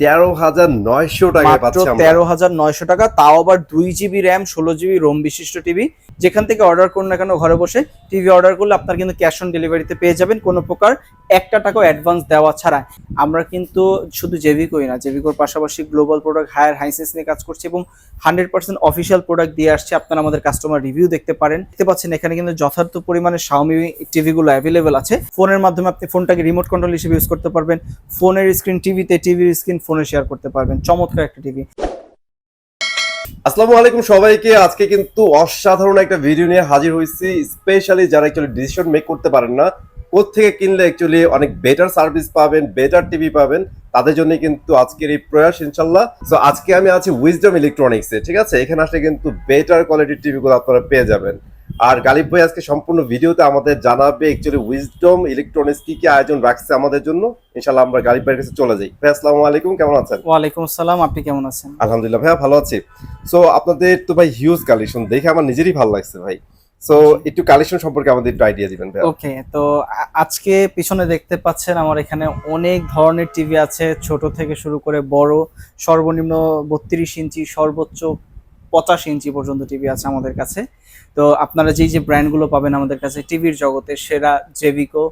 তেরো হাজার নয়শো পাচ্ছি তেরো হাজার নয়শো টাকা তাও আবার দুই জিবি র্যাম ষোলো জিবি রোম বিশিষ্ট টিভি যেখান থেকে অর্ডার করুন না কেন ঘরে বসে টিভি অর্ডার করলে আপনার কিন্তু ক্যাশ অন ডেলিভারিতে পেয়ে যাবেন। কোনো প্রকার একটা টাকাও অ্যাডভান্স দেওয়া ছাড়া। আমরা কিন্তু শুধু জেভিকোই না জেভিকোর পাশাপাশি গ্লোবাল প্রোডাক্ট হায়ার হাইসেন্স নিয়ে কাজ করছি এবং হান্ড্রেড পার্সেন্ট অফিসিয়াল প্রোডাক্ট দিয়ে আসছে। আপনারা আমাদের কাস্টমার রিভিউ দেখতে পারেন। দেখতে পাচ্ছেন এখানে কিন্তু যথার্থ পরিমাণে শাওমি টিভিগুলো অ্যাভেলেবেল আছে। ফোনের মাধ্যমে আপনি ফোনটাকে রিমোট কন্ট্রোল হিসেবে ইউজ করতে পারবেন। ফোনের স্ক্রিন টিভিতে টিভির স্ক্রিন ফোনে শেয়ার করতে পারবেন। চমৎকার একটা টিভি আসসালামু আলাইকুম সবাইকে। আজকে কিন্তু অসাধারণ একটা ভিডিও নিয়ে হাজির হয়েছি। স্পেশালি যারা অ্যাকচুয়ালি ডিসিশন মেক করতে পারেন না থেকে কিনলে অ্যাকচুয়ালি অনেক বেটার সার্ভিস পাবেন বেটার টিভি পাবেন, তাদের জন্য কিন্তু আজকের এই প্রয়াস ইনশাল্লাহ সো আজকে আমি আছি উইজডম ইলেকট্রনিক্সে ঠিক আছে? এখানে আসলে কিন্তু বেটার কোয়ালিটির টিভিগুলো আপনারা পেয়ে যাবেন। আর গালিব ভাই আজকে সম্পূর্ণ ভিডিওতে আমাদের জানাবে অ্যাকচুয়ালি উইজডম ইলেকট্রনিক্স কি কি আয়োজন রাখছে আমাদের জন্য। ইনশাল্লাহ আমরা গালিব ভাইয়ের কাছে চলে যাই। ভাই আসসালামু আলাইকুম কেমন আছেন? ওয়ালাইকুম আসসালাম আপনি কেমন আছেন? আলহামদুলিল্লাহ ভাইয়া ভালো আছি। সো আপনাদের তো ভাই হিউজ কালেকশন দেখে আমার নিজেরই ভালো লাগছে ভাই। সো একটু কালেকশন সম্পর্কে আমাদের একটু আইডিয়া দিবেন ভাইয়া। ওকে তো আজকে পিছনে দেখতে পাচ্ছেন আমার এখানে অনেক ধরনের টিভি আছে ছোট থেকে শুরু করে বড় সর্বনিম্ন বত্রিশ ইঞ্চি সর্বোচ্চ পঁচাশ ইঞ্চি পর্যন্ত টিভি আছে আমাদের কাছে। তো আপনারা যেই যে ব্র্যান্ডগুলো পাবেন আমাদের কাছে টিভির জগতে সেরা জেভিকো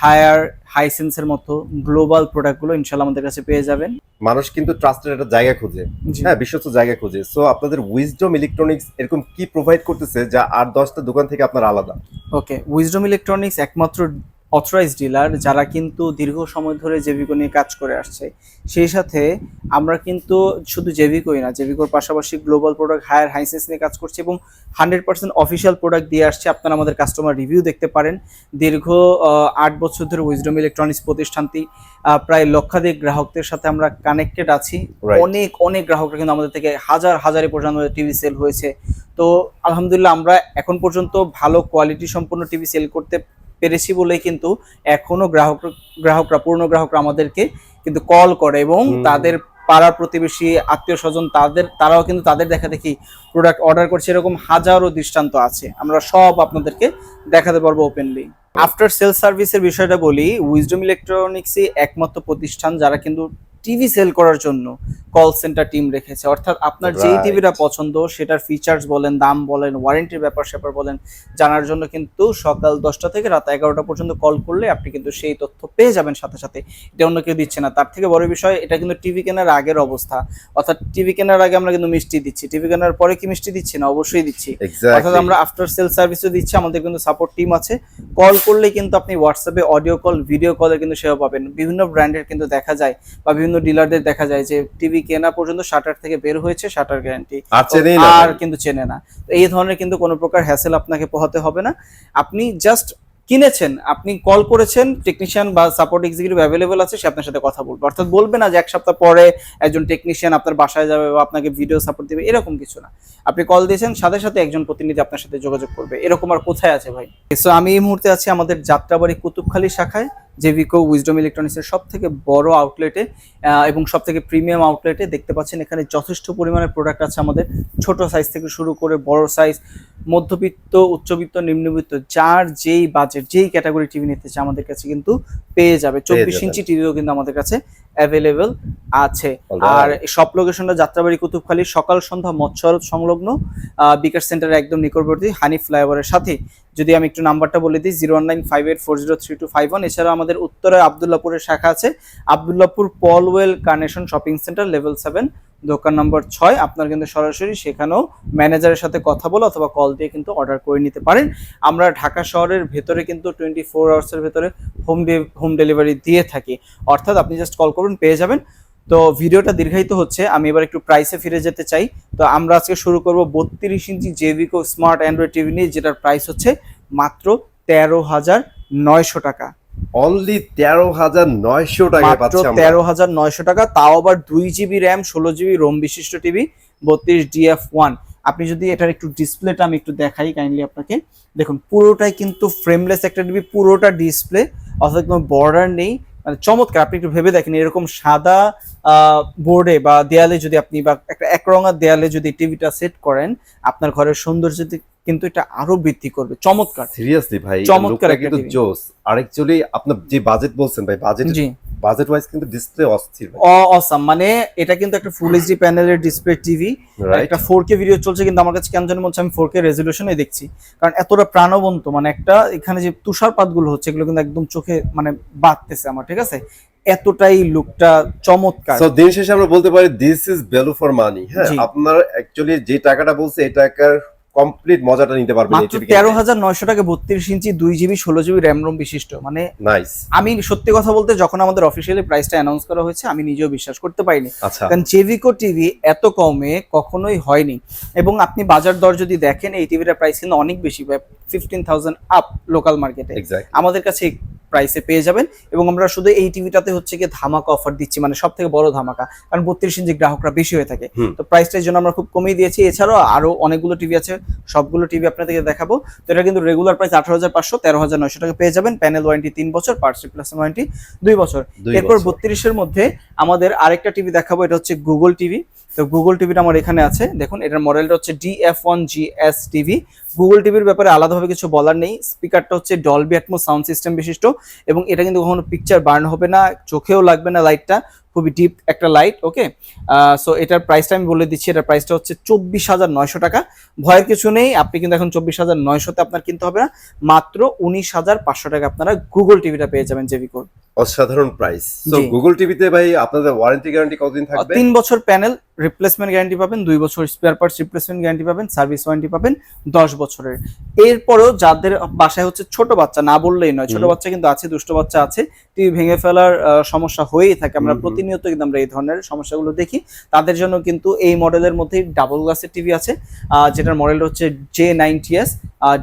হায়ার হাইসেন্সের মতো গ্লোবাল প্রোডাক্টগুলো ইনশাল্লাহ আমাদের কাছে পেয়ে যাবেন। মানুষ কিন্তু ট্রাস্টের একটা জায়গা খোঁজে। হ্যাঁ বিশ্বস্ত জায়গা খোঁজে। সো আপনাদের উইজডম ইলেকট্রনিক্স এরকম কি প্রোভাইড করতেছে যা আট দশটা দোকান থেকে আপনার আলাদা? ওকে উইজডম ইলেকট্রনিক্স একমাত্র অথরাইজ ডিলার যারা কিন্তু দীর্ঘ সময় ধরে জেভিকো নিয়ে কাজ করে আসছে। সেই সাথে আমরা কিন্তু শুধু জেভিকোই না জেভিকোর পাশাপাশি গ্লোবাল প্রোডাক্ট হায়ার হাইসেন্স নিয়ে কাজ করছি এবং হান্ড্রেড পার্সেন্ট অফিসিয়াল প্রোডাক্ট দিয়ে আসছে। আপনারা আমাদের কাস্টমার রিভিউ দেখতে পারেন। দীর্ঘ আট বছর ধরে উইজডম ইলেকট্রনিক্স প্রতিষ্ঠানটি প্রায় লক্ষাধিক গ্রাহকদের সাথে আমরা কানেক্টেড আছি। অনেক অনেক গ্রাহকরা কিন্তু আমাদের থেকে হাজার হাজারে পর্যন্ত টিভি সেল হয়েছে। তো আলহামদুলিল্লাহ আমরা এখন পর্যন্ত ভালো কোয়ালিটি সম্পন্ন টিভি সেল করতে পেরেছি বলেই কিন্তু এখনও গ্রাহক গ্রাহকরা পূর্ণ গ্রাহকরা আমাদেরকে কিন্তু কল করে এবং তাদের পাড়া প্রতিবেশী আত্মীয় স্বজন তাদের তারাও কিন্তু তাদের দেখা দেখি প্রোডাক্ট অর্ডার করছে। এরকম হাজারো দৃষ্টান্ত আছে। আমরা সব আপনাদেরকে দেখাতে পারব ওপেনলি আফটার সেল সার্ভিসের বিষয়টা বলি উইজডম ইলেকট্রনিক্সই একমাত্র প্রতিষ্ঠান যারা কিন্তু টিভি সেল করার জন্য কল সেন্টার টিম রেখেছে। অর্থাৎ আপনার যেই টিভিটা পছন্দ সেটার ফিচার্স বলেন দাম বলেন ওয়ারেন্টির ব্যাপার স্যাপার বলেন জানার জন্য কিন্তু সকাল দশটা থেকে রাত এগারোটা পর্যন্ত কল করলে আপনি কিন্তু সেই তথ্য পেয়ে যাবেন সাথে সাথে। এটা অন্য কেউ দিচ্ছে না। তার থেকে বড় বিষয় এটা কিন্তু টিভি কেনার আগের অবস্থা। অর্থাৎ টিভি কেনার আগে আমরা কিন্তু মিষ্টি দিচ্ছি। টিভি কেনার পরে কি মিষ্টি দিচ্ছি না? অবশ্যই দিচ্ছি। অর্থাৎ আমরা আফটার সেল সার্ভিসও দিচ্ছি আমাদের কিন্তু সাপোর্ট টিম আছে। কল করলে কিন্তু আপনি হোয়াটসঅ্যাপে অডিও কল ভিডিও কলের কিন্তু সেবা পাবেন। বিভিন্ন ব্র্যান্ডের কিন্তু দেখা যায় বা বিভিন্ন ডিলারদের দেখা যায় যে টিভি কেনা পর্যন্ত শাটার থেকে বের হয়েছে শাটার গ্যারান্টি আর কিন্তু চেনে না। তো এই ধরনের কিন্তু কোনো প্রকার হ্যাসেল আপনাকে পোহাতে হবে না। আপনি জাস্ট কিনেছেন আপনি কল করেছেন টেকনিশিয়ান বা সাপোর্ট এক্সিকিউটিভ অ্যাভেলেবল আছে সে আপনার সাথে কথা বলবে। অর্থাৎ বলবে না যে এক সপ্তাহ পরে একজন টেকনিশিয়ান আপনার বাসায় যাবে বা আপনাকে ভিডিও সাপোর্ট দেবে এরকম কিছু না। আপনি কল দিয়েছেন সাথে সাথে একজন প্রতিনিধি আপনার সাথে যোগাযোগ করবে। এরকম আর কোথায় আছে ভাই? সো আমি এই মুহূর্তে আছি আমাদের যাত্রাবাড়ি কুতুবখালী শাখায়। জেভিকো উইজডম ইলেকট্রনিক্সের সব থেকে বড় আউটলেটে এবং সব থেকে প্রিমিয়াম আউটলেটে দেখতে পাচ্ছেন এখানে যথেষ্ট পরিমাণে প্রোডাক্ট আছে আমাদের ছোট সাইজ থেকে শুরু করে বড় সাইজ মধ্যবিত্ত উচ্চবিত্ত নিম্নবিত্ত যার যেই বাজেট যেই ক্যাটাগরি টিভি নিতে চায় আমাদের কাছে কিন্তু পেয়ে যাবে চব্বিশ। ইঞ্চি টিভিও কিন্তু আমাদের কাছে অ্যাভেলেবেল আছে। আর সব লোকেশনটা যাত্রাবাড়ি কুতুবখালী সকাল সন্ধ্যা মৎস্য সংলগ্ন বিকাশ সেন্টারের একদম নিকটবর্তী হানি ফ্লাইওভারের সাথে। যদি আমি একটু নাম্বারটা বলে দিই zero one nine five eight four zero three two five one এছাড়া আমাদের উত্তরে আবদুল্লাপুরের শাখা আছে Abdullahpur Polwell carnation shopping centre level seven দোকান নম্বর ছয়, আপনার কিন্তু সরাসরি সেখানেও ম্যানেজারের সাথে কথা বলে অথবা কল দিয়ে কিন্তু অর্ডার করে নিতে পারেন। আমরা ঢাকা শহরের ভেতরে কিন্তু টোয়েন্টি ফোর আওয়ার্সের ভেতরে হোম হোম ডেলিভারি দিয়ে থাকি। অর্থাৎ আপনি জাস্ট কল করুন, পেয়ে যাবেন। তো ভিডিওটা দীর্ঘায়িত হচ্ছে, আমি এবার একটু প্রাইসে ফিরে যেতে চাই। তো আমরা আজকে শুরু করব বত্রিশ ইঞ্চি জেভিকো স্মার্ট অ্যান্ড্রয়েড টিভি নিয়ে, যেটার প্রাইস হচ্ছে মাত্র তেরো হাজার নয়শো টাকা। অনলি তেরো হাজার নয়শো টাকা মাত্র তেরো হাজার নয়শো টাকা তাও আবার দুই জিবি র্যাম ষোলো জিবি রোম বিশিষ্ট টিভি বত্রিশ ডিএফ ওয়ান আপনি যদি এটার একটু ডিসপ্লেটা আমি একটু দেখাই কাইন্ডলি আপনাকে। দেখুন পুরোটাই কিন্তু ফ্রেমলেস একটা টিভি পুরোটা ডিসপ্লে অর্থাৎ কোনো বর্ডার নেই। মানে চমৎকার আপনি একটু ভেবে দেখেন এরকম সাদা বোর্ডে বা দেয়ালে যদি আপনি বা একটা একরঙা দেয়ালে যদি টিভিটা সেট করেন আপনার ঘরের সৌন্দর্য কিন্তু এটা আরও বৃদ্ধি করবে। চমৎকার। সিরিয়াসলি ভাই চমৎকার কিন্তু জোস। আর অ্যাকচুয়ালি আপনার যে বাজেট বলছেন ভাই বাজেট জি। বাজেট ওয়াইজ কিন্তু ডিসপ্লে অস্থির অসাম মানে এটা কিন্তু একটা ফুল এইচডি প্যানেলের ডিসপ্লে টিভি একটা ফোর কে ভিডিও চলছে কিন্তু আমার কাছে কেন জানি মনে হচ্ছে আমি ফোর কে রেজলিউশনে দেখছি। কারণ এতটা প্রাণবন্ত মানে একটা এখানে যে তুষারপাতগুলো হচ্ছে এগুলো কিন্তু একদম চোখে মানে বাড়তেছে আমার ঠিক আছে? এতটাই লুকটা চমৎকার। সো দিন শেষে আমরা বলতে পারি this is value for money হ্যাঁ? আপনারা অ্যাকচুয়ালি যে টাকাটা বলছে এই টাকার কমপ্লিট মজাটা নিতে পারবেন মাত্র তেরো হাজার নয়শো টাকা বত্রিশ ইঞ্চি দুই জিবি ষোলো জিবি র্যাম রোম বিশিষ্ট। মানে নাইস আমি সত্যি কথা বলতে যখন আমাদের অফিসিয়ালি প্রাইসটা অ্যানাউন্স করা হয়েছে আমি নিজেও বিশ্বাস করতে পারিনি। আচ্ছা। কারণ জেভিকো টিভি এত কমে কখনোই হয়নি। এবং আপনি বাজার দর যদি দেখেন এই টিভিটার প্রাইস কিন্তু অনেক বেশি ফিফটিন থাউজেন্ড আপ লোকাল মার্কেটে আমাদের কাছে প্রাইসে পেয়ে যাবেন এবং আমরা শুধু এই টিভিটাতে হচ্ছে কি ধামাকা অফার দিচ্ছি মানে সব থেকে বড় ধামাকা। কারণ বত্রিশ ইঞ্চি গ্রাহকরা বেশি হয়ে থাকে। তো প্রাইসটার জন্য আমরা খুব কমিয়ে দিয়েছি। এছাড়াও আরও অনেকগুলো টিভি আছে। সবগুলো টিভি আপনাদেরকে দেখাবো। তো এটা কিন্তু রেগুলার প্রাইস আঠারো হাজার পাঁচশো তেরো হাজার নয়শো টাকা পেয়ে যাবেন। প্যানেল ওয়ারেন্টি তিন বছর পার্সি প্লাস ওয়ারেন্টি দুই বছর। এরপর। বত্রিশের মধ্যে আমাদের আরেকটা টিভি দেখাবো এটা হচ্ছে গুগল টিভি তো গুগল টিভিটা আমার এখানে আছে। দেখুন এটার মডেলটা হচ্ছে D F one G S TV Google টিভির ব্যাপারে আলাদাভাবে কিছু বলার নেই। স্পিকারটা হচ্ছে ডলবি অ্যাটমো সাউন্ড সিস্টেম বিশিষ্ট এবং এটা কিন্তু কখনো পিকচার বার্ন হবে না চোখেও লাগবে না লাইটটা খুবই ডিপ একটা লাইট ওকে সো এটার প্রাইসটা আমি বলে দিচ্ছি এটার প্রাইসটা হচ্ছে চব্বিশ হাজার নয়শো টাকা। ভয়ের কিছু নেই আপনি কিন্তু এখন চব্বিশ হাজার নয়শোতে আপনার কিনতে হবে না মাত্র উনিশ হাজার পাঁচশো টাকা আপনারা গুগল টিভিটা পেয়ে যাবেন জেভিকোর অসাধারণ প্রাইস গুগল টিভিতে ভাই আপনাদের ওয়ারেন্টি গ্যারান্টি কতদিন থাকবে? তিন বছর প্যানেল রিপ্লেসমেন্ট গ্যারান্টি পাবেন দুই বছর স্পেয়ার পার্টস রিপ্লেসমেন্ট গ্যারান্টি পাবেন সার্ভিস ওয়ারেন্টি পাবেন দশ বছরের। এরপরেও যাদের বাসায় হচ্ছে ছোট বাচ্চা না বললেই নয় ছোট বাচ্চা কিন্তু আছে দুষ্ট বাচ্চা আছে টিভি ভেঙে ফেলার সমস্যা হয়েই থাকে। আমরা। প্রতিনিয়ত কিন্তু আমরা এই ধরনের সমস্যাগুলো দেখি। তাদের জন্য কিন্তু এই মডেলের মধ্যে ডাবল গ্লাসের টিভি আছে যেটার মডেল হচ্ছে J ninety S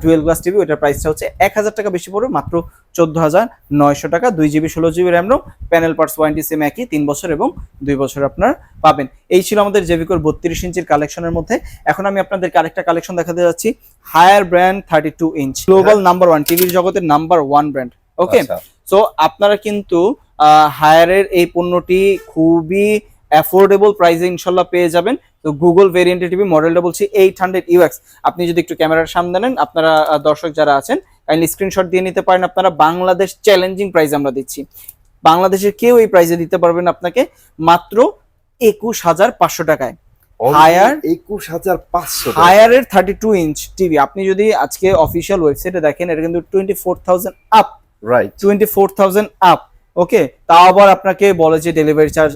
dual glass TV ওটার প্রাইসটা হচ্ছে এক হাজার টাকা বেশি পড়বে মাত্র চোদ্দ হাজার নয়শো টাকা দুই জিবি ষোলো GB RAM ROM panel parts warranty same একই তিন বছর এবং দুই বছর আপনার পাবেন। এই ছিল আমাদের জেভিকোর বত্রিশ ইঞ্চির কালেকশনের মধ্যে। এখন আমি আপনাদেরকে আরেকটা কালেকশন দেখাতে যাচ্ছি। Haier brand thirty two inch global number one টিভির জগতের number one brand okay. So আপনারা কিন্তু হায়ারের এই পণ্যটি খুবই অ্যাফোর্ডেবল প্রাইসে ইনশাল্লাহ পেয়ে যাবেন। তো গুগল ভেরিয়েন্টের টিভি মডেলটা বলছি এইট হান্ড্রেড ইউএক্স আপনি যদি একটু ক্যামেরার সামনে নেন আপনারা দর্শক যারা আছেন কাইন্ডলি স্ক্রিনশট দিয়ে নিতে পারেন। আপনারা বাংলাদেশ চ্যালেঞ্জিং প্রাইস আমরা দিচ্ছি। বাংলাদেশের কেউ এই প্রাইসে দিতে পারবেন আপনাকে। মাত্র একুশ হাজার পাঁচশো টাকায়। হায়ার একুশ হাজার পাঁচশো হায়ারের থার্টি টু ইঞ্চ টিভি আপনি যদি আজকে অফিসিয়াল ওয়েবসাইটে দেখেন এটা কিন্তু twenty four thousand up right twenty four thousand up okay, তাও আবার আপনাকে বলে যে delivery charge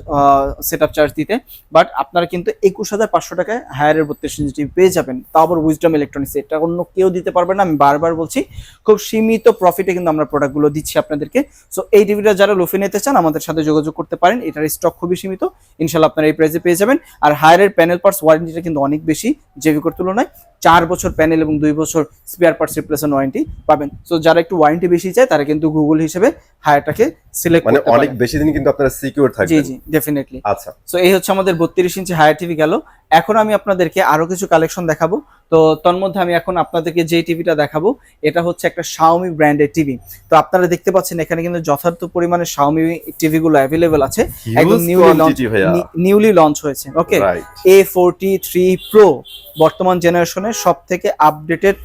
set up charge দিতে। বাট আপনারা কিন্তু একুশ হাজার পাঁচশো টাকায় হায়ারের বত্রিশ ইঞ্চি পেয়ে যাবেন, তাও আবার উইজডম ইলেকট্রনিক্স এটা অন্য কেউ দিতে পারবে না, আমি বারবার বলছি, খুব সীমিত প্রফিটে কিন্তু আমরা প্রোডাক্টগুলো দিচ্ছি আপনাদেরকে। সো এই টিভিটা যারা লোফে নিতে চান, আমাদের সাথে যোগাযোগ করতে পারেন, এটার স্টক খুবই সীমিত ইনশাল্লাহ আপনারা এই প্রাইসে পেয়ে যাবেন। আর হায়ারের প্যানেল পার্টস ওয়ারেন্টিটা কিন্তু অনেক বেশি জেভিকোর তুলনায়। চার বছর প্যানেল এবং দুই বছর স্পেয়ার পার্টস রিপ্লেসমেন্ট ওয়ারেন্টি পাবেন। সো যারা একটু ওয়ারেন্টি বেশি চায় তারা কিন্তু গুগল হিসেবে হায়ারটাকে সিলেক্ট মানে অনেক বেশি দিন কিন্তু আপনারা সিকিউর জি থাকবেন। জি ডেফিনেটলি আচ্ছা। সো এই হচ্ছে আমাদের বত্রিশ ইঞ্চি হায়ার টিভি গেল। এখন আমি আপনাদেরকে আরও কিছু কালেকশন দেখাবো। তো তন্মধ্যে আমি এখন আপনাদেরকে যে টিভিটা দেখাবো এটা হচ্ছে একটা শাওমি ব্র্যান্ডের টিভি তো আপনারা দেখতে পাচ্ছেন এখানে কিন্তু যথার্থ পরিমাণে শাওমি টিভি গুলো অ্যাভেলেবেল আছে একদম নিউলি লঞ্চ নিউলি লঞ্চ হয়েছে okay A forty three pro বর্তমান জেনারেশনের সব থেকে আপডেটেড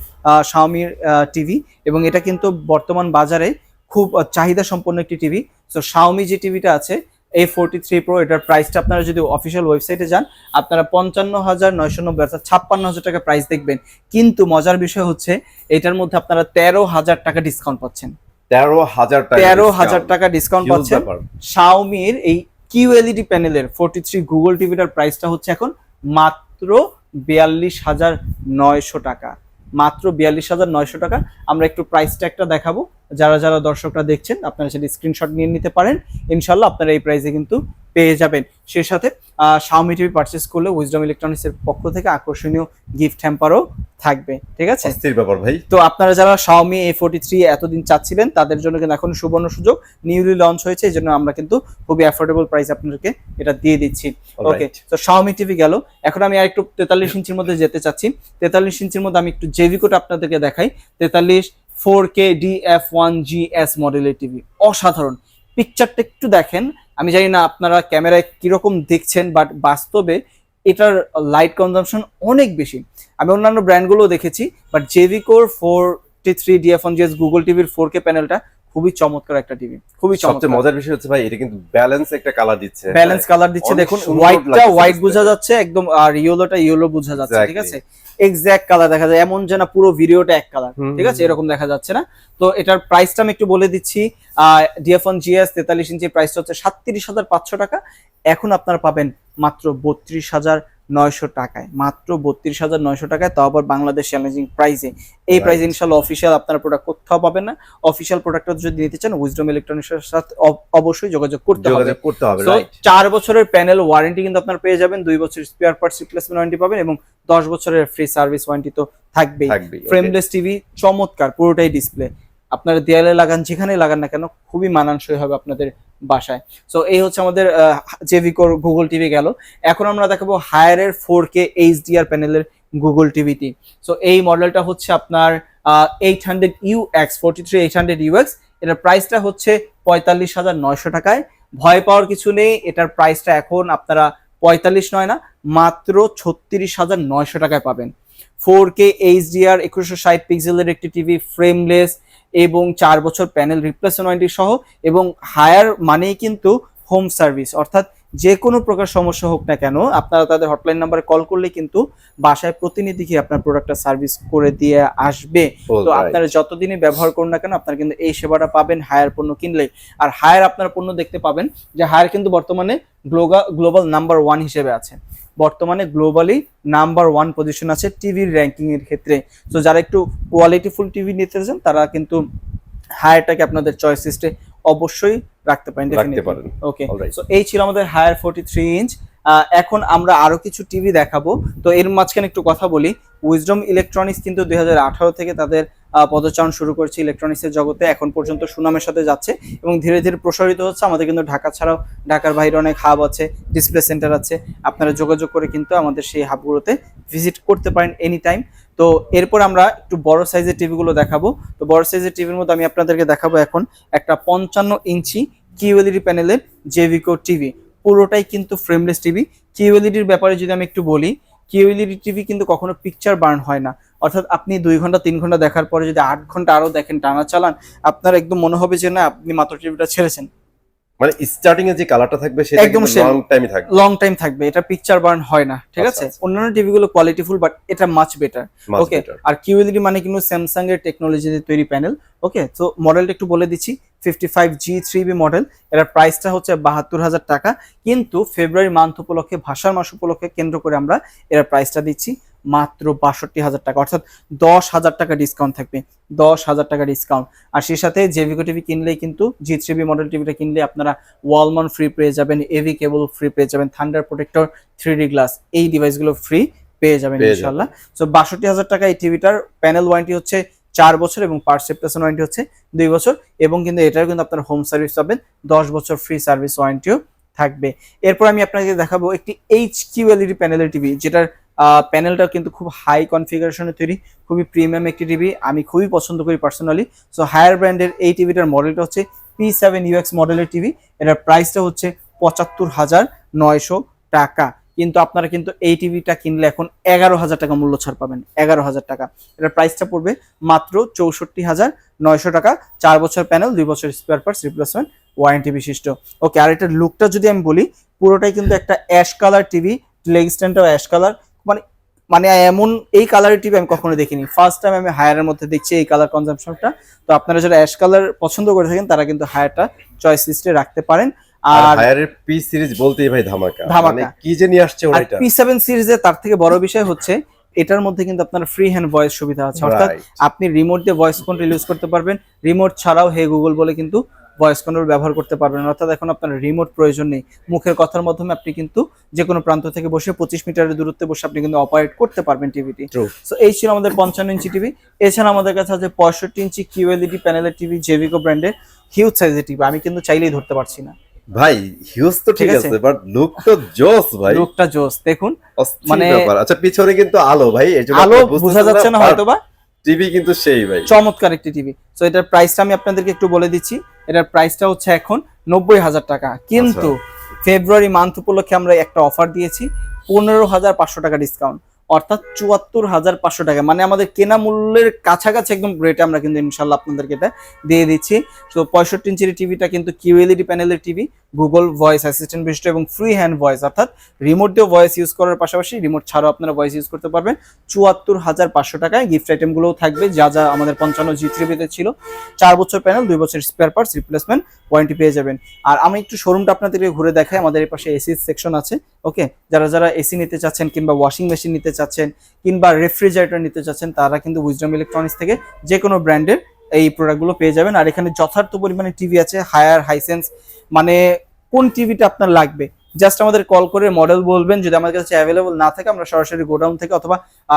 শাওমির টিভি এবং এটা কিন্তু বর্তমান বাজারে খুব চাহিদা সম্পন্ন একটি টিভি তো শাওমি যে টিভিটা আছে এ ফোরটি থ্রি প্রো এটার প্রাইসটা আপনারা যদি অফিসিয়াল ওয়েবসাইটে যান আপনারা পঞ্চান্ন হাজার নয়শো নব্বই অর্থাৎ ছাপ্পান্ন হাজার টাকা প্রাইস দেখবেন। কিন্তু মজার বিষয় হচ্ছে এটার মধ্যে আপনারা তেরো হাজার টাকা ডিসকাউন্ট পাচ্ছেন। তেরো হাজার তেরো হাজার টাকা ডিসকাউন্ট পাচ্ছেন। শাওমির এই কিউএলইডি প্যানেলের ফোরটি থ্রি গুগল টিভিটার প্রাইসটা হচ্ছে এখন মাত্র বিয়াল্লিশ হাজার নয়শো টাকা। মাত্র বিয়াল্লিশ হাজার নয়শো টাকা। আমরা একটু প্রাইস একটা দেখাবো। যারা যারা দর্শকরা দেখছেন আপনারা সেটা স্ক্রিনশট নিয়ে নিতে পারেন। ইনশাল্লাহ আপনারা এই প্রাইসে কিন্তু পেয়ে যাবেন। সেই সাথে শাওমি টিভি পারচেস করলে উইজডম ইলেকট্রনিক্স এর পক্ষ থেকে আকর্ষণীয় গিফট হ্যাম্পারও থাকবে। ঠিক আছে? অস্থির ব্যাপার ভাই। তো আপনারা যারা Xiaomi এ ফোর্টি থ্রি এতদিন চাচ্ছিলেন তাদের জন্য কিন্তু এখন সুবর্ণ সুযোগ নিউলি লঞ্চ হয়েছে এই জন্য আমরা কিন্তু খুবই অ্যাফোর্ডেবল প্রাইস আপনাদেরকে এটা দিয়ে দিচ্ছি। ওকে. তো Xiaomi টিভি গেল। এখন আমি আরেকটু তেতাল্লিশ ইঞ্চির মধ্যে যেতে চাচ্ছি। তেতাল্লিশ ইঞ্চির মধ্যে আমি একটু জেভিকোট আপনাদেরকে দেখাই। তেতাল্লিশ four K D F one G S মডেলের টিভি। অসাধারণ। পিকচারটা একটু দেখেন। আমি জানি না আপনারা ক্যামেরায় কীরকম দেখছেন বাট বাস্তবে এটার লাইট কনজামশন অনেক বেশি। আমি অন্যান্য ব্র্যান্ডগুলো দেখেছি but জেভিকোর forty three DF one GS Google টিভির ফোর কে প্যানেলটা খুবই চমৎকার একটা টিভি খুবই সবচেয়ে মজার বিষয় হচ্ছে ভাই এটা কিন্তু ব্যালেন্স একটা কালার দিচ্ছে। ব্যালেন্স কালার দিচ্ছে। দেখুন হোয়াইটটা হোয়াইট বোঝা যাচ্ছে একদম আর ইয়েলোটা ইয়েলো বোঝা যাচ্ছে ঠিক আছে? এক্সাক্ট কালার দেখা যায় এমন যেন পুরো ভিডিওটা এক কালার ঠিক আছে? এরকম দেখা যাচ্ছে না? তো এটার প্রাইসটা আমি একটু বলে দিচ্ছি ডিএফন জিএস তেতাল্লিশ ইঞ্চি প্রাইসটা হচ্ছে সাতত্রিশ হাজার পাঁচশো টাকা। এখন আপনারা পাবেন মাত্র বত্রিশ হাজার নয়শো টাকায় মাত্র বত্রিশ হাজার নয়শো টাকায়। তাও আবার বাংলাদেশ চ্যালেঞ্জিং প্রাইসে এই. প্রাইস ইনশাল্লাহ অফিসিয়াল আপনারা প্রোডাক্ট কোথাও পাবেন না। অফিসিয়াল প্রোডাক্টটা যদি নিতে চান উইজডম ইলেকট্রনিক্সের সাথে অবশ্যই যোগাযোগ করতে হবে। করতে হবে চার বছরের প্যানেল ওয়ারেন্টি কিন্তু আপনারা পেয়ে যাবেন। দুই বছর স্পেয়ার পার্টস রিপ্লেসমেন্ট ওয়ারেন্টি পাবেন এবং দশ বছরের ফ্রি সার্ভিস ওয়ারেন্টি তো থাকবেই। ফ্রেমলেস টিভি চমৎকার পুরোটাই ডিসপ্লে আপনারা দেয়ালে লাগান যেখানে লাগান না কেন, খুবই মানানসই হবে আপনাদের বাসায়। সো এই হচ্ছে আমাদের জেভিকোর গুগল টিভি গেল। এখন আমরা দেখাবো হায়ারের ফোর কে এইচডিআর প্যানেলের গুগল টিভিটি সো এই মডেলটা হচ্ছে আপনার eight hundred U X forty three eight hundred U X এটার প্রাইসটা হচ্ছে পঁয়তাল্লিশ হাজার নয়শো টাকায়। ভয় পাওয়ার কিছু নেই, এটার প্রাইসটা এখন আপনারা পঁয়তাল্লিশ নয় না, মাত্র ছত্রিশ হাজার নয়শো টাকায় পাবেন। ফোর কে এইচডিআর একুশশো ষাট পিক্সেলের একটি টিভি ফ্রেমলেস এবং চার বছর প্যানেল রিপ্লেসমেন্ট ওয়ারেন্টি সহ এবং হায়ার মানেই কিন্তু হোম সার্ভিস অর্থাৎ যে কোনো প্রকার সমস্যা হোক না কেন আপনারা তাদের হটলাইন নাম্বারে কল করলে কিন্তু বাসায় প্রতিনিধি গিয়ে আপনার প্রোডাক্টটা সার্ভিস করে দিয়ে আসবে। তো আপনারা যতদিনই ব্যবহার করুন না কেন আপনারা কিন্তু এই সেবাটা পাবেন হায়ার পণ্য কিনলে আর হায়ার আপনার পণ্য দেখতে পাবেন যে হায়ার কিন্তু বর্তমানে গ্লোবাল নাম্বার ওয়ান হিসেবে আছে। বর্তমানে গ্লোবালি নাম্বার ওয়ান পজিশন আছে টিভির র্যাঙ্কিং এর ক্ষেত্রে। তো যারা একটু কোয়ালিটিফুল টিভি নিতে চান তারা কিন্তু হায়ারটাকে আপনাদের চয়েস লিস্টে অবশ্যই রাখতে পারেন রাখতে definitely। পারেন। ওকে. সো এই ছিল আমাদের হায়ার ফোর্টি থ্রি ইঞ্চ এখন আমরা আরও কিছু টিভি দেখাবো। তো এর মাঝখানে একটু কথা বলি। উইজডম ইলেকট্রনিক্স কিন্তু দুই হাজার আঠারো থেকে তাদের পদচারণ শুরু করছে ইলেকট্রনিক্সের জগতে, এখন পর্যন্ত সুনামের সাথে যাচ্ছে এবং ধীরে ধীরে প্রসারিত হচ্ছে। আমাদের কিন্তু ঢাকা ছাড়াও ঢাকার বাইরে অনেক হাব আছে ডিসপ্লে সেন্টার আছে। আপনারা যোগাযোগ করে কিন্তু আমাদের সেই হাবগুলোতে ভিজিট করতে পারেন এনি টাইম তো এরপর আমরা একটু বড় সাইজের টিভিগুলো দেখাবো। তো বড় সাইজের টিভির মধ্যে আমি আপনাদেরকে দেখাবো এখন একটা পঞ্চান্ন ইঞ্চি কিউএলইডি প্যানেলের জেভিকো টিভি পুরোটাই কিন্তু ফ্রেমলেস টিভি কিউএলইডির ব্যাপারে যদি আমি একটু বলি কিউএলইডি টিভি কিন্তু কখনো পিকচার বার্ন হয় না। অর্থাৎ আপনি দুই ঘণ্টা তিন ঘণ্টা দেখার পরে যদি আট ঘণ্টা আরও দেখেন টানা চালান আপনার একদম মনে হবে যে না আপনি মাত্র টিভিটা ছেড়েছেন। মানে স্টার্টিং এ যে কালারটা থাকবে সেটা একদম লং টাইমই থাকবে। লং টাইম থাকবে। এটা পিকচার বার্ন হয় না ঠিক আচ্ছা, আছে? আচ্ছা। অন্যান্য টিভিগুলো কোয়ালিটিফুল বাট এটা মাচ বেটার ওকে আর কিউএলইডি মানে কিন্তু স্যামসাং এর টেকনোলজিতে তৈরি প্যানেল ওকে তো মডেলটা একটু বলে দিচ্ছি। Fifty five G three B model এটার প্রাইসটা হচ্ছে বাহাত্তর হাজার টাকা। কিন্তু ফেব্রুয়ারি মান্থ উপলক্ষে ভাষার মাস উপলক্ষে কেন্দ্র করে আমরা এর প্রাইসটা দিচ্ছি। মাত্র বাষট্টি হাজার টাকা অর্থাৎ দশ হাজার টাকা ডিসকাউন্ট থাকবে দশ হাজার টাকা ডিসকাউন্ট আর সেই সাথে জেভিকো টিভি কিনলেই কিন্তু জি থ্রি বি মডেল টিভিটা কিনলে আপনারা ওয়ালমন ফ্রি পেয়ে যাবেন এভি কেবল ফ্রি পেয়ে যাবেন thunder protector three D glass এই ডিভাইসগুলো ফ্রি পেয়ে যাবেন পেয়ে যাবেন। ইনশাল্লাহ সো বাষট্টি হাজার টাকা এই টিভিটার প্যানেল ওয়ারেন্টি হচ্ছে চার বছর এবং পার্ট সেপ্টেশন ওয়ারেন্টি হচ্ছে দুই বছর এবং কিন্তু এটার কিন্তু আপনার হোম সার্ভিস পাবেন দশ বছর ফ্রি সার্ভিস ওয়ারেন্টিও থাকবে। এরপর আমি আপনাকে দেখাবো একটি এইচ কিউ এলইডি প্যানেলের টিভি যেটার প্যানেলটা কিন্তু খুব হাই কনফিগারেশনে তৈরি, খুবই প্রিমিয়াম একটি টিভি আমি খুবই পছন্দ করি পার্সোনালি সো হায়ার ব্র্যান্ডের এই টিভিটার মডেলটা হচ্ছে পি সেভেন ইউএক্স মডেলের টিভি এটার প্রাইসটা হচ্ছে পঁচাত্তর হাজার নয়শো টাকা। কিন্তু আপনারা কিন্তু এই টিভিটা কিনলে এখন এগারো হাজার টাকা মূল্য ছাড় পাবেন, এগারো হাজার টাকা। এটার প্রাইসটা পড়বে মাত্র চৌষট্টি হাজার নয়শো টাকা। চার বছর প্যানেল দুই বছর স্পেয়ার পার্টস রিপ্লেসমেন্ট ওয়ারেন্টি বিশিষ্ট। ওকে আর এটার লুকটা যদি আমি বলি, পুরোটাই কিন্তু একটা অ্যাশ কালার টিভি লেগ স্ট্যান্ডটাও অ্যাশ কালার মানে মানে এমন এই কালারের টিভি আমি কখনো দেখিনি। ফার্স্ট টাইম আমি হায়ারের মধ্যে দেখছি এই কালার কনজাম্পশনটা তো আপনারা যারা অ্যাশ কালার পছন্দ করে থাকেন তারা কিন্তু হায়ারটা চয়েস লিস্টে রাখতে পারেন। আর হায়ারের পি সিরিজ বলতেই ভাই ধামাকা। মানে কি যে নিয়ে আসছে ওরা এটা? পি সেভেন সিরিজে তার থেকে বড় বিষয় হচ্ছে এটার মধ্যে কিন্তু আপনার ফ্রি হ্যান্ড ভয়েস সুবিধা আছে। অর্থাৎ আপনি রিমোট দিয়ে ভয়েস কন্ট্রোল ইউজ করতে পারবেন। রিমোট ছাড়াও হে গুগল বলে কিন্তু ভয়েস কন্ট্রোল ব্যবহার করতে পারবেন। অর্থাৎ এখন আপনার রিমোট প্রয়োজন নেই। মুখের কথার মাধ্যমে আপনি কিন্তু যে কোনো প্রান্ত থেকে বসে পঁচিশ মিটারের দূরত্বে বসে আপনি কিন্তু অপারেট করতে পারবেন টিভিটি সো এই ছিল আমাদের পঞ্চান্ন ইঞ্চি টিভি এছাড়া আমাদের কাছে আছে পঁয়ষট্টি ইঞ্চি কিউএলইডি প্যানেলের টিভি জেভিকো ব্র্যান্ডের হিউজ সাইজের টিভি আমি কিন্তু চাইলেই ধরতে পারছি না। ভাই হিউজ তো ঠিক আছে। বাট লুক তো জোস ভাই। লুকটা জোস। দেখুন মানে- আচ্ছা পিছনে কিন্তু আলো ভাই আলো বোঝা যাচ্ছে না হয়তো বা টিভি কিন্তু সেই ভাই। চমৎকার একটি টিভি। তো এটার প্রাইসটা আমি আপনাদেরকে একটু বলে দিচ্ছি। এটার প্রাইসটা হচ্ছে এখন নব্বই হাজার টাকা। কিন্তু ফেব্রুয়ারি মান্থ উপলক্ষে আমরা একটা অফার দিয়েছি পনেরো হাজার পাঁচশো টাকা ডিসকাউন্ট অর্থাৎ চুয়াত্তর হাজার পাঁচশো টাকা। মানে আমাদের কেনা মূল্যের কাছাকাছি একদম রেটে আমরা কিন্তু ইনশাল্লাহ আপনাদেরকে এটা দিয়ে দিচ্ছি। তো পঁয়ষট্টি ইঞ্চির টিভিটা কিন্তু কিউএলইডি প্যানেলের টিভি। গুগল ভয়েস অ্যাসিস্ট্যান্ট বিশিষ্ট এবং ফ্রি হ্যান্ড ভয়েস অর্থাৎ রিমোট দিয়েও ভয়েস ইউজ করার পাশাপাশি রিমোট ছাড়াও আপনারা ভয়েস ইউজ করতে পারবেন। চুয়াত্তর হাজার পাঁচশো টাকায় গিফট আইটেমগুলোও থাকবে, যা যা আমাদের পঞ্চান্ন জি থ্রিবিতে ছিল। চার বছর প্যানেল দুই বছর স্পেয়ার পার্টস রিপ্লেসমেন্ট ওয়ারেন্টি পেয়ে যাবেন। আর আমি একটু শোরুমটা আপনাদেরকে ঘুরে দেখাই, আমাদের এই পাশে এসি সেকশন আছে ওকে যারা যারা এসি নিতে চাচ্ছেন কিংবা ওয়াশিং মেশিন নিতে চাচ্ছেন কিংবা রেফ্রিজারেটর নিতে চাচ্ছেন, তারা কিন্তু উইজডম ইলেকট্রনিক্স থেকে যে কোনো ব্র্যান্ডের এই প্রোডাক্টগুলো পেয়ে যাবেন। আর এখানে যথার্থ পরিমাণে টিভি আছে হায়ার হাইসেন্স মানে কোন টিভিটা আপনার লাগবে? জাস্ট আমাদের কল করে মডেল বলবেন, যদি আমাদের কাছে অ্যাভেলেবল না থাকে, আমরা সরাসরি গোডাউন থেকে অথবা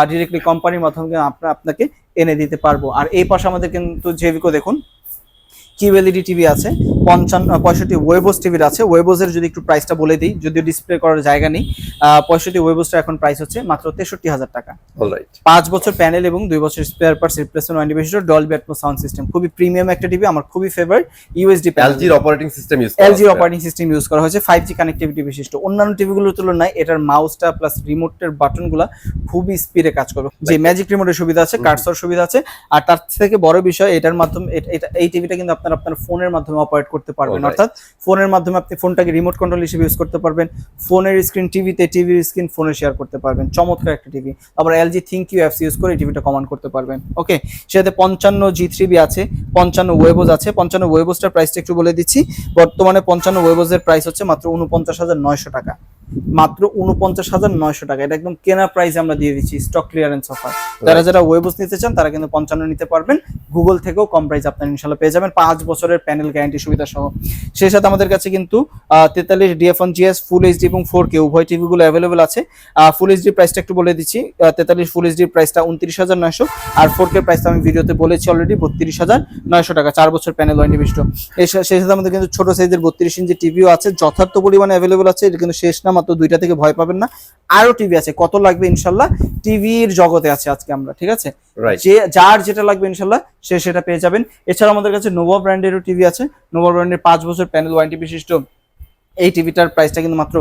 ডিরেক্টলি কোম্পানির মাধ্যমে আপনাকে এনে দিতে পারব। আর এই পাশে আমাদের কিন্তু জেভিকো দেখুন। কিউএলইডি টিভি আছে পঞ্চান্ন পঁয়ষট্টি ওয়েবোস টিভির আছে। ওয়েবোসের যদি একটু প্রাইসটা বলে দিই যদিও ডিসপ্লে করার জায়গা নেই পঁয়ষট্টি ওয়েবোসটা এখন প্রাইস হচ্ছে মাত্র তেষট্টি হাজার টাকা। পাঁচ বছর প্যানেল এবং দুই বছর স্পেয়ার পার্টস রিপ্লেসমেন্ট ওয়ারেন্টি বিশিষ্ট ডলবি অ্যাটমো সাউন্ড সিস্টেম খুবই প্রিমিয়াম একটা টিভি আমার খুবই ফেভারিট ইউএসডি এলজির অপারেটিং সিস্টেম ইউজ এলজির অপারেটিং সিস্টেম ইউজ করা হয়েছে ফাইভ জি কানেক্টিভিটি বিশিষ্ট। অন্যান্য টিভিগুলোর তুলনায় এটার মাউসটা প্লাস রিমোটের বাটনগুলো খুবই স্পিডে কাজ করবে। যে ম্যাজিক রিমোটের সুবিধা আছে। কার্সর সুবিধা আছে আর তার থেকে বড় বিষয় এটার মাধ্যমে এই টিভিটা কিন্তু আপনার আপনার ফোনের মাধ্যমে অপারেট করতে পারবেন। অর্থাৎ ফোনের মাধ্যমে আপনি ফোনটাকে রিমোট কন্ট্রোল হিসেবে ইউজ করতে পারবেন। ফোনের স্ক্রিন টিভিতে টিভির স্ক্রিন ফোনে শেয়ার করতে পারবেন। চমৎকার একটা টিভি আবার LG ThinQ U apps use করে টিভিটা কমান্ড করতে পারবেন। ওকে সেটাতে পঞ্চান্ন জি থ্রিবি আছে পঞ্চান্ন ওয়েবোজ আছে। পঞ্চান্ন ওয়েবোজটার প্রাইসটা একটু বলে দিচ্ছি। বর্তমানে পঞ্চান্ন ওয়েবোজের প্রাইস হচ্ছে মাত্র উনপঞ্চাশ হাজার নয়শো টাকা। মাত্র উনপঞ্চাশ হাজার নয়শো টাকা। এটা একদম কেনা প্রাইস আমরা দিয়ে দিচ্ছি স্টক ক্লিয়ারেন্স অফার যারা যারা ওয়েবোস নিতে চান তারা কিন্তু পঞ্চান্ন নিতে পারবেন। গুগল থেকেও কম প্রাইস আপনার ইনশাল্লাহ পেয়ে যাবেন। পাঁচ বছরের প্যানেল গ্যারান্টি সুবিধা সহ সেই সাথে আমাদের কাছে কিন্তু তেতাল্লিশ ডিএফন জিএস ফুল এইচডি এবং ফোর কে উভয় টিভিগুলো অ্যাভেলেবেল আছে। ফুল এইচডি প্রাইসটা একটু বলে দিচ্ছি। তেতাল্লিশ ফুল এইচডি প্রাইসটা উনত্রিশ হাজার নয়শো। আর ফোর কে প্রাইসটা আমি ভিডিওতে বলেছি অলরেডি বত্রিশ হাজার নয়শো টাকা চার বছর প্যানেল ওয়ারেন্টি বিশিষ্ট সেই সাথে আমাদের কিন্তু ছোট সাইজের বত্রিশ ইঞ্চি টিভিও আছে যথার্থ পরিমাণে অ্যাভেলেবেল আছে। এটা কিন্তু শেষ না মাত্র দুইটা থেকে ভয় পাবেন না। আরও টিভি আছে কত লাগবে ইনশাল্লাহ? টিভির জগতে আছে আজকে আমরা ঠিক আছে? যে যার যেটা লাগবে ইনশাল্লাহ সে সেটা পেয়ে যাবেন। এছাড়া আমাদের কাছে নোভা ব্র্যান্ডেরও টিভি আছে। নোভা ব্র্যান্ডের পাঁচ বছর প্যানেল ওয়ারেন্টি বিশিষ্ট। এই টিভিটার প্রাইসটা কিন্তু মাত্র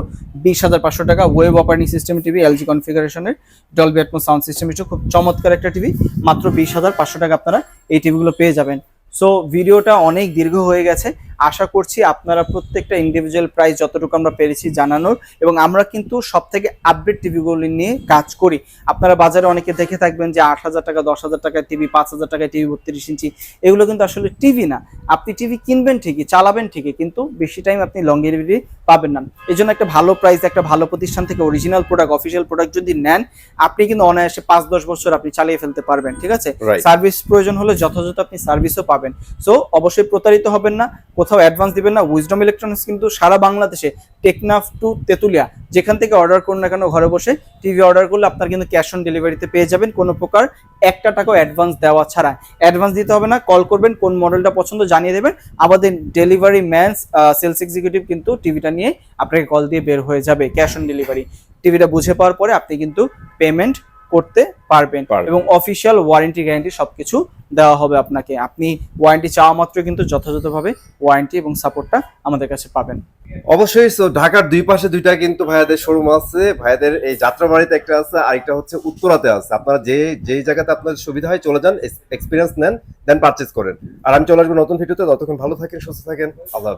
বিশ হাজার পাঁচশো টাকা। Web operating system TV LG কনফিগারেশনের Dolby Atmos sound system হিসেবে খুব চমৎকার একটা টিভি মাত্র বিশ হাজার পাঁচশো টাকা আপনারা এই টিভিগুলো পেয়ে যাবেন। সো ভিডিওটা অনেক দীর্ঘ হয়ে গেছে। আশা করছি আপনারা প্রত্যেকটা ইন্ডিভিজুয়াল প্রাইস যতটুকু আমরা পেরেছি জানানোর এবং আমরা কিন্তু সব থেকে আপডেট টিভিগুলি নিয়ে কাজ করি। আপনারা বাজারে অনেকে দেখে থাকবেন যে আট হাজার টাকা দশ হাজার টাকায় টিভি পাঁচ হাজার টাকায় টিভি বত্রিশ ইঞ্চি এগুলো কিন্তু আসলে টিভি না। আপনি টিভি কিনবেন ঠিকই চালাবেন ঠিকই কিন্তু বেশি টাইম আপনি লংগেভিটি পাবেন না। এই জন্য একটা ভালো প্রাইস একটা ভালো প্রতিষ্ঠান থেকে অরিজিনাল প্রোডাক্ট অফিসিয়াল প্রোডাক্ট যদি নেন আপনি কিন্তু অনায়াসে পাঁচ দশ বছর আপনি চালিয়ে ফেলতে পারবেন ঠিক আছে? সার্ভিস প্রয়োজন হলে যথাযথ আপনি সার্ভিসও পাবেন। সো অবশ্যই প্রতারিত হবেন না। কোথাও অ্যাডভান্স দিবেন না। উইজডম ইলেকট্রনিক্স কিন্তু সারা বাংলাদেশে টেকনাফ টু তেতুলিয়া যেখান থেকে অর্ডার করুন না কেন ঘরে বসে টিভি অর্ডার করলে আপনার কিন্তু ক্যাশ অন ডেলিভারিতে পেয়ে যাবেন। কোনো প্রকার একটা টাকাও অ্যাডভান্স দেওয়া ছাড়া। অ্যাডভান্স দিতে হবে না কল করবেন কোন মডেলটা পছন্দ জানিয়ে দেবেন। আমাদের ডেলিভারি ম্যানস সেলস এক্সিকিউটিভ কিন্তু টিভিটা নিয়ে আপনাকে কল দিয়ে বের হয়ে যাবে ক্যাশ অন ডেলিভারি টিভিটা বুঝে পাওয়ার পরে আপনি কিন্তু পেমেন্ট করতে পারবেন। পারবেন। এবং অফিসিয়াল ওয়ারেন্টি গ্যারান্টি সবকিছু দেওয়া হবে আপনাকে। আপনি ওয়ারেন্টি চাওয়া মাত্র কিন্তু যথাযথভাবে ওয়ারেন্টি এবং সাপোর্টটা আমাদের কাছে পাবেন। অবশ্যই তো ঢাকার দুই পাশে দুইটা কিন্তু ভাইয়াদের শোরুম আছে। ভাইয়াদের এই যাত্রাবাড়িতে একটা আছে, আরেকটা হচ্ছে উত্তরাতে আছে। আপনারা যে, যেই জায়গাতে আপনার সুবিধা হয় চলে যান এক্সপিরিয়েন্স নেন দেন পারচেস করেন। আর আমি চলে আসব নতুন ভিডিওতে, ততক্ষণ ভালো থাকেন, সুস্থ থাকেন, আল্লাহ